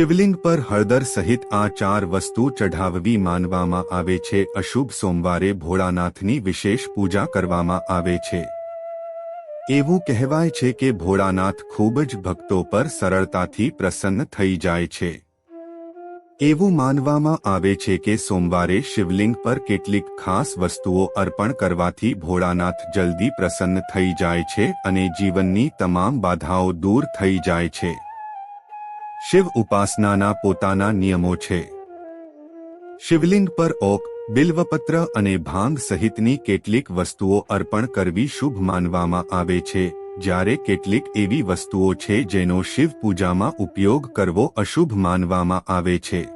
શિવલિંગ પર હળદર સહિત આ ચાર વસ્તુ ચઢાવવી માનવામાં આવે છે. અશુભ સોમવારે ભોળાનાથની વિશેષ પૂજા કરવામાં આવે છે. એવું કહેવાય છે કે ભોળાનાથ ખૂબ જ ભક્તો પર સરળતાથી પ્રસન્ન થઈ જાય છે. એવું માનવામાં આવે છે કે સોમવારે શિવલિંગ પર કેટલીક ખાસ વસ્તુઓ અર્પણ કરવાથી ભોળાનાથ જલ્દી પ્રસન્ન થઈ જાય છે અને જીવનની તમામ બાધાઓ દૂર થઈ જાય છે. શિવ ઉપાસનાના પોતાના નિયમો છે. શિવલિંગ પર ઓક, બિલ્વપત્ર અને ભાંગ સહિતની કેટલીક વસ્તુઓ અર્પણ કરવી શુભ માનવામાં આવે છે, જ્યારે કેટલીક એવી વસ્તુઓ છે જેનો શિવ પૂજામાં ઉપયોગ કરવો અશુભ માનવામાં આવે છે.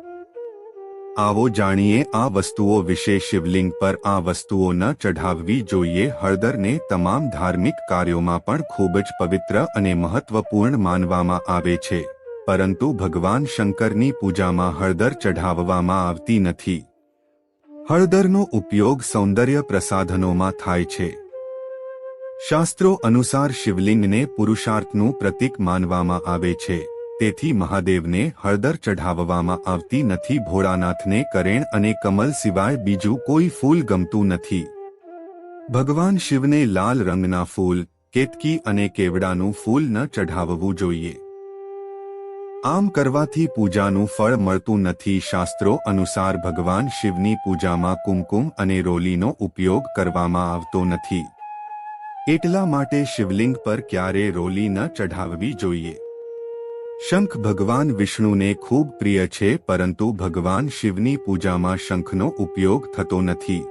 આવો જાણીએ આ વસ્તુઓ વિશે શિવલિંગ પર આ વસ્તુઓ ન ચઢાવવી જોઈએ. હળદરને તમામ ધાર્મિક કાર્યોમાં પણ ખૂબ જ પવિત્ર અને મહત્વપૂર્ણ માનવામાં આવે છે. પરંતુ ભગવાન શંકરની પૂજામાં હળદર ચઢાવવામાં આવતી નથી. હળદરનો ઉપયોગ સૌંદર્ય પ્રસાધનોમાં થાય છે. શાસ્ત્રો અનુસાર શિવલિંગને પુરુષાર્થનું પ્રતીક માનવામાં આવે છે, તેથી મહાદેવને હળદર ચઢાવવામાં આવતી નથી. ભોળાનાથને કરેણ અને કમલ સિવાય બીજું કોઈ ફૂલ ગમતું નથી. ભગવાન શિવને લાલ રંગના ફૂલ, કેતકી અને કેવડાનું ફૂલ ન ચઢાવવું જોઈએ. આમ કરવાથી પૂજાનું ફળ મળતું નથી. શાસ્ત્રો અનુસાર ભગવાન શિવની પૂજામાં કુમકુમ અને રોલીનો ઉપયોગ કરવામાં આવતો નથી. એટલા માટે શિવલિંગ પર ક્યારે રોલી ન ચઢાવવી જોઈએ. શંખ ભગવાન વિષ્ણુને ખૂબ પ્રિય છે, પરંતુ ભગવાન શિવની પૂજામાં શંખનો ઉપયોગ થતો નથી.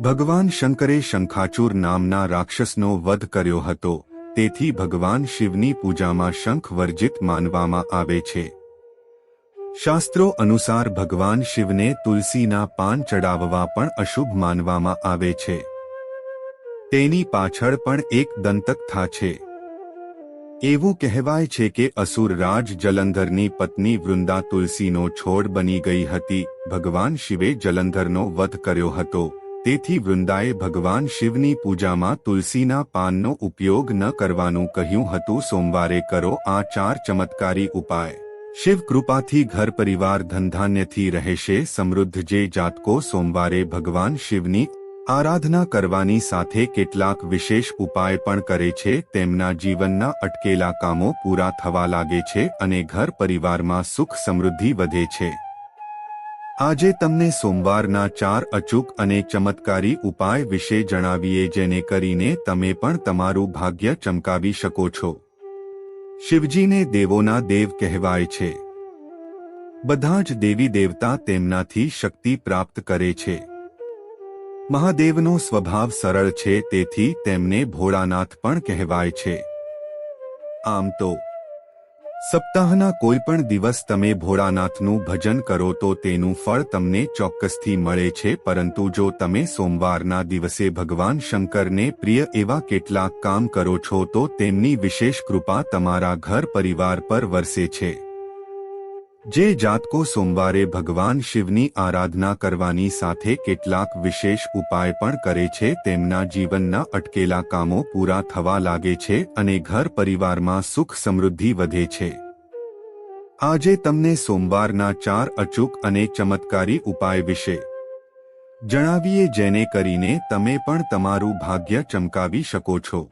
ભગવાન શંકરે શંખાચૂર નામના રાક્ષસનો વધ કર્યો હતો. તેથી ભગવાન શિવની પૂજામાં શંખ વર્જિત માનવામાં આવે છે. શાસ્ત્રો અનુસાર ભગવાન શિવને તુલસીના પાન ચડાવવા પણ અશુભ માનવામાં આવે છે. તેની પાછળ પણ એક દંતકથા છે. એવું કહેવાય છે કે અસુરરાજ જલંધરની પત્ની વૃંદા તુલસીનો છોડ બની ગઈ હતી. ભગવાન શિવે જલંધરનો વધ કર્યો હતો. તેથી વૃંદાએ ભગવાન શિવની પૂજામાં તુલસીના પાનનો ઉપયોગ ન કરવાનું કહ્યું હતું. સોમવારે કરો આ ચાર ચમત્કારી ઉપાય. શિવ કૃપાથી ઘર પરિવાર ધનધાન્યથી રહેશે. સમૃદ્ધ જે જાતકો સોમવારે ભગવાન શિવની આરાધના કરવાની સાથે કેટલાક વિશેષ ઉપાય પણ કરે છે. તેમના જીવનના અટકેલા કામો પૂરા થવા લાગે છે અને ઘર પરિવારમાં સુખ સમૃદ્ધિ વધે છે. આજે તમને સોમવારના ચાર અચૂક અને ચમત્કારી ઉપાય વિશે જણાવીએ જેને કરીને તમે પણ તમારું ભાગ્ય ચમકાવી શકો છો. શિવજીને દેવોના દેવ કહેવાય છે. બધા જ દેવી દેવતા તેમનાથી શક્તિ પ્રાપ્ત કરે છે. મહાદેવનો સ્વભાવ સરળ છે તેથી તેમને ભોળાનાથ પણ કહેવાય છે. આમ તો સપ્તાહના કોઈ પણ દિવસ તમે ભોળાનાથનું ભજન કરો તો તેનું ફળ તમને ચોક્કસથી મળે છે, પરંતુ જો તમે સોમવારના દિવસે ભગવાન શંકરને પ્રિય એવા કેટલાક કામ કરો છો તો તેમની વિશેષ કૃપા તમારા ઘર પરિવાર પર વરસે છે. જે જાતકો સોમવારે ભગવાન શિવની આરાધના કરવાની સાથે કેટલાક વિશેષ ઉપાય પણ કરે છે, તેમના જીવનના અટકેલા કામો પૂરા થવા લાગે છે અને ઘર પરિવારમાં સુખ સમૃદ્ધિ વધે છે. આજે તમને સોમવારના ચાર અચૂક અને ચમત્કારી ઉપાય વિશે જણાવીએ, જેને કરીને તમે પણ તમારું ભાગ્ય ચમકાવી શકો છો.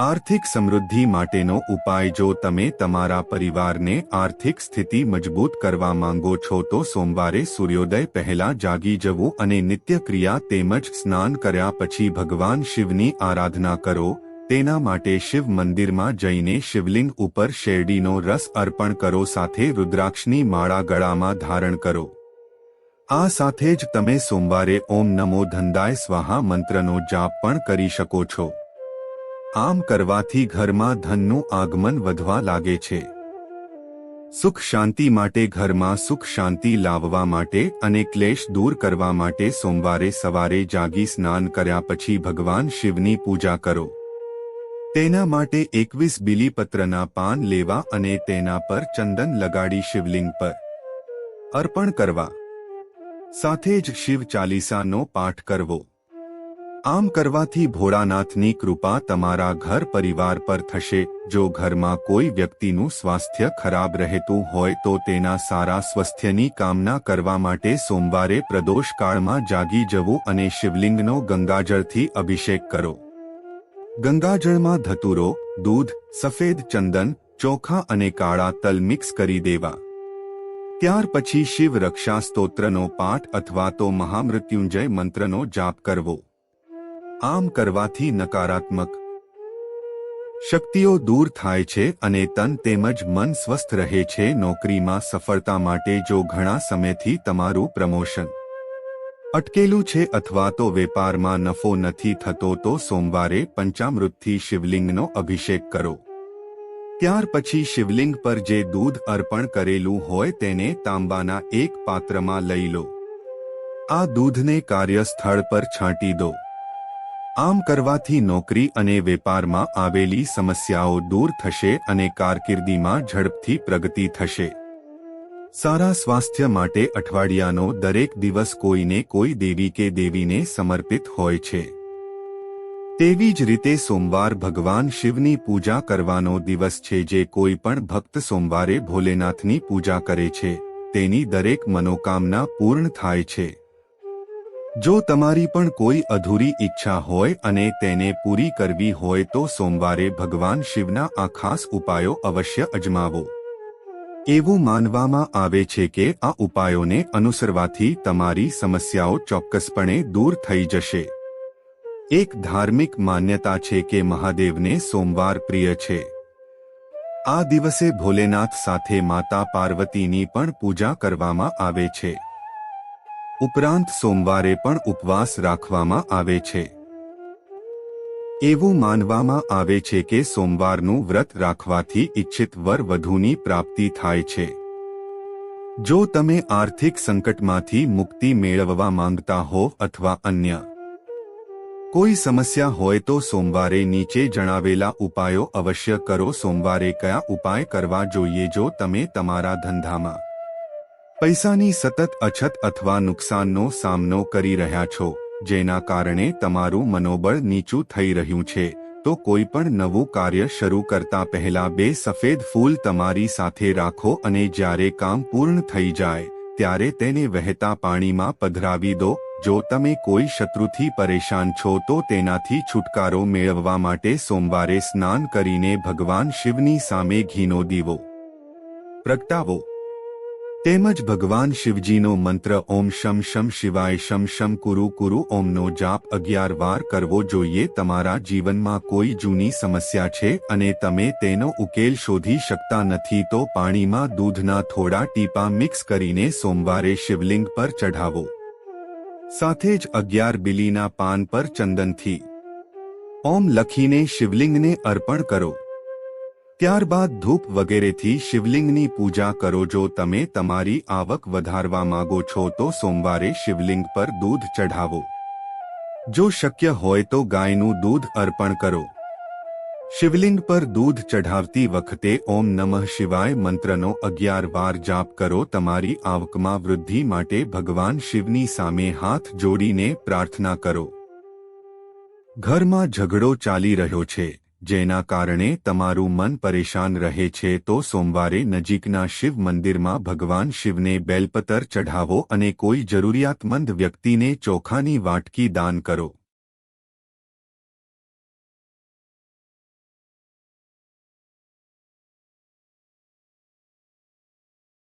આર્થિક સમૃદ્ધિ માટેનો ઉપાય જો તમે તમારા પરિવારને આર્થિક સ્થિતિ મજબૂત કરવા માંગો છો તો સોમવારે સૂર્યોદય પહેલા જાગી જવું અને નિત્યક્રિયા તેમજ સ્નાન કર્યા પછી ભગવાન શિવની આરાધના કરો. તેના માટે શિવ મંદિરમાં જઈને શિવલિંગ ઉપર શેરડીનો રસ અર્પણ કરો સાથે રુદ્રાક્ષની માળા ગળામાં ધારણ કરો. આ સાથે જ તમે સોમવારે ઓમ નમો ધંધાય સ્વાહા મંત્રનો જાપ પણ કરી શકો છો. આમ કરવાથી ઘરમાં ધનનું આગમન વધવા લાગે છે. સુખ શાંતિ માટે ઘરમાં સુખ શાંતિ લાવવા માટે અને ક્લેશ દૂર કરવા માટે સોમવારે સવારે જાગી સ્નાન કર્યા પછી ભગવાન શિવની પૂજા કરો. તેના માટે એકવીસ બિલીપત્રના પાન લેવા અને તેના પર ચંદન લગાડી શિવલિંગ પર અર્પણ કરવા. સાથે જ શિવ ચાલીસાનો પાઠ કરવો. આમ કરવાથી ભોળાનાથની કૃપા તમારા ઘર પરિવાર પર થશે. જો ઘરમાં કોઈ વ્યક્તિનું સ્વાસ્થ્ય ખરાબ રહેતું હોય તો તેના સારા સ્વાસ્થ્યની કામના કરવા માટે સોમવારે પ્રદોષકાળમાં જાગી જવું અને શિવલિંગનો ગંગાજળથી અભિષેક કરો. ગંગાજળમાં ધતુરો, દૂધ, સફેદ ચંદન, ચોખા અને કાળા તલ મિક્સ કરી દેવા. ત્યાર પછી શિવ રક્ષા સ્તોત્રનો પાઠ અથવા તો મહામૃત્યુંજય મંત્રનો જાપ કરવો. આમ કરવાથી નકારાત્મક શક્તિઓ દૂર થાય છે અને તન તેમજ મન સ્વસ્થ રહે છે. નોકરીમાં સફળતા માટે જો ઘણા સમયથી તમારું પ્રમોશન અટકેલું છે અથવા તો વેપારમાં નફો નથી થતો, તો સોમવારે પંચામૃતથી શિવલિંગનો અભિષેક કરો. ત્યાર પછી શિવલિંગ પર જે દૂધ અર્પણ કરેલું હોય તેને તાંબાના એક પાત્રમાં લઈ લો. આ દૂધને કાર્યસ્થળ પર છાંટી દો. આમ કરવાથી નોકરી અને વેપારમાં આવેલી સમસ્યાઓ દૂર થશે અને કારકિર્દીમાં ઝડપથી પ્રગતિ થશે. સારા સ્વાસ્થ્ય માટે અઠવાડિયાનો દરેક દિવસ કોઈને કોઈ દેવી કે દેવીને સમર્પિત હોય છે. તેવી જ રીતે સોમવાર ભગવાન શિવની પૂજા કરવાનો દિવસ છે જે કોઈ પણ ભક્ત સોમવારે ભોલેનાથની પૂજા કરે છે. તેની દરેક મનોકામના પૂર્ણ થાય છે. જો તમારી પણ કોઈ અધૂરી ઈચ્છા હોય અને તેને પૂરી કરવી હોય તો સોમવારે ભગવાન શિવના આ ખાસ ઉપાયો અવશ્ય અજમાવો. એવું માનવામાં આવે છે કે આ ઉપાયોને અનુસરવાથી તમારી સમસ્યાઓ ચોક્કસપણે દૂર થઈ જશે. એક ધાર્મિક માન્યતા છે કે મહાદેવને સોમવાર પ્રિય છે. આ દિવસે ભોલેનાથ સાથે માતા પાર્વતીની પણ પૂજા કરવામાં આવે છે. ઉપરાંત સોમવારે પણ ઉપવાસ રાખવામાં આવે છે. એવું માનવામાં આવે છે કે સોમવારનું વ્રત રાખવાથી ઇચ્છિત વર વધુની પ્રાપ્તિ થાય છે. જો તમે આર્થિક સંકટમાંથી મુક્તિ મેળવવા માંગતા હો અથવા અન્ય કોઈ સમસ્યા હોય તો સોમવારે નીચે જણાવેલા ઉપાયો અવશ્ય કરો. સોમવારે કયા ઉપાય કરવા જોઈએ જો તમે તમારા ધંધામાં પૈસાની સતત અછત અથવા નુકસાનનો સામનો કરી રહ્યા છો, જેના કારણે તમારું મનોબળ નીચું થઈ રહ્યું છે, તો કોઈ પણ નવું કાર્ય શરૂ કરતા પહેલા બે સફેદ ફૂલ તમારી સાથે રાખો અને જ્યારે કામ પૂર્ણ થઈ જાય, ત્યારે તેને વહેતા પાણીમાં પધરાવી દો, જો તમે કોઈ શત્રુથી પરેશાન છો તો તેનાથી છુટકારો મેળવવા માટે સોમવારે સ્નાન કરીને ભગવાન શિવની સામે ઘીનો દીવો. પ્રગટાવો. તેમજ ભગવાન શિવજીનો મંત્ર ઓમ શમ શમ શિવાય શમ શમ કુરુ કુરુ ઓમનો જાપ અગિયાર વાર કરવો જોઈએ. તમારા જીવનમાં કોઈ જૂની સમસ્યા છે અને તમે તેનો ઉકેલ શોધી શકતા નથી તો પાણીમાં દૂધના થોડા ટીપા મિક્સ કરીને સોમવારે શિવલિંગ પર ચઢાવો. સાથે જ અગિયાર બિલીના પાન પર ચંદનથી. ઓમ લખીને શિવલિંગને અર્પણ કરો. ત્યારબાદ ધૂપ વગેરેથી શિવલિંગની પૂજા કરો. જો તમે તમારી આવક વધારવા માંગો છો, તો સોમવારે શિવલિંગ પર દૂધ ચઢાવો. જો શક્ય હોય, તો ગાયનું દૂધ અર્પણ કરો. શિવલિંગ પર દૂધ ચઢાવતી વખતે ઓમ નમઃ શિવાય મંત્રનો અગિયાર વાર જાપ કરો. તમારી આવકમાં વૃદ્ધિ માટે ભગવાન શિવની સામે હાથ જોડીને પ્રાર્થના કરો. ઘરમાં ઝઘડો ચાલી રહ્યો છે. જેના કારણે તમારું મન પરેશાન રહે છે તો સોમવારે નજીકના શિવ મંદિરમાં ભગવાન શિવને બેલપતર ચઢાવો અને કોઈ જરૂરિયાતમંદ વ્યક્તિને ચોખાની વાટકી દાન કરો.